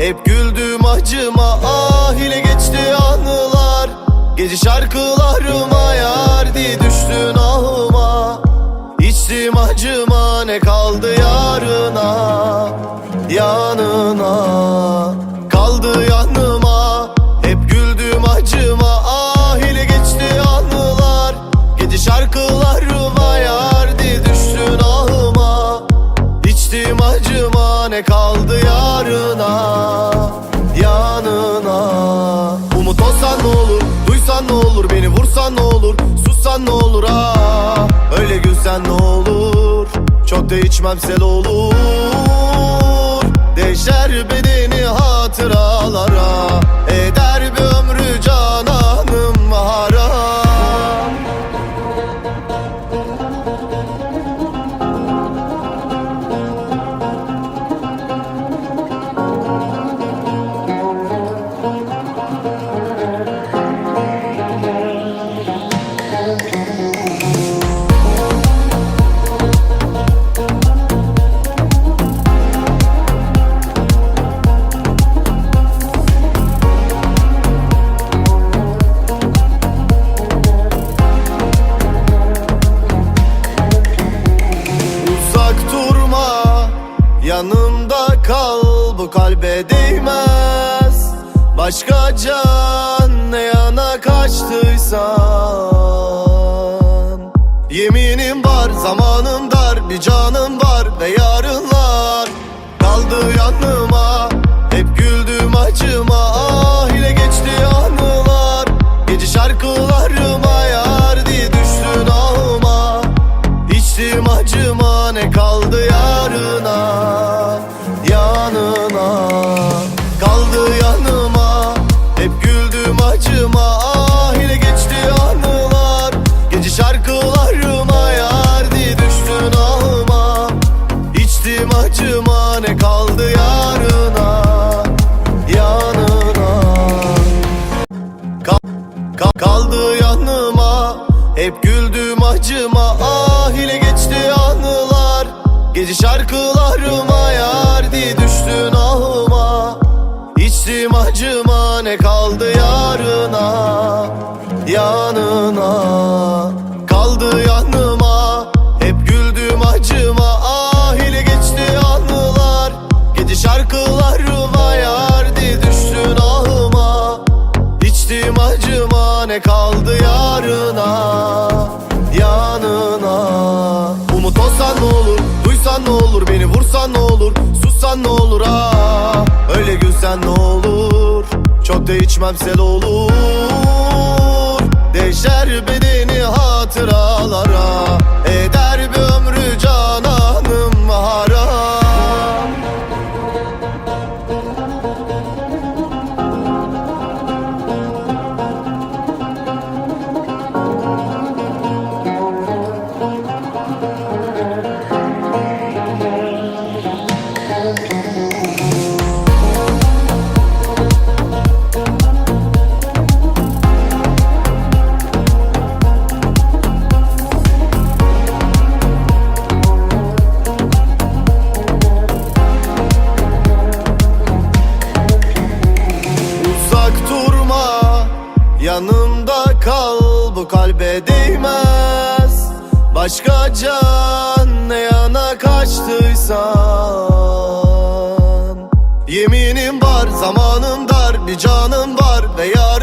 Hep güldüm acıma ah ile geçti anılar. Gece şarkılarıma yardi düştün ahıma. İçtim acıma ne kaldı yarına? Yanına. Kaldı yanıma. Hep güldüm acıma ah ile geçti anılar. Gece şarkılarıma yardi düştün ahıma. İçtim acıma ne kaldı olur Beni vursan ne olur Sussan ne olur ah. Öyle gülsen ne olur Çok da içmem sel olur. Değişer bedeni hatıralara Yanımda kal Bu kalbe değmez. Başka Zamanım dar Bir canım var Ve Hep güldüm acıma Ah ile geçti anılar. Gece şarkılarıma yardi düştün ahıma. İçtim acıma ne kaldı yarına? Yanına. Kaldı yanıma. Hep güldüm acıma Ah ile geçti anılar. Gece şarkılarıma Olsan ne olur Duysan ne olur Beni vursan ne olur Sussan ne olur ah. Öyle gülsen ne olur Çok da içmem sel olur. Değişer bedeni hatıralara Yanımda kal Bu kalbe Başka can Ne yana kaçtıysan Zamanım dar Bir canım var Ve yarınlar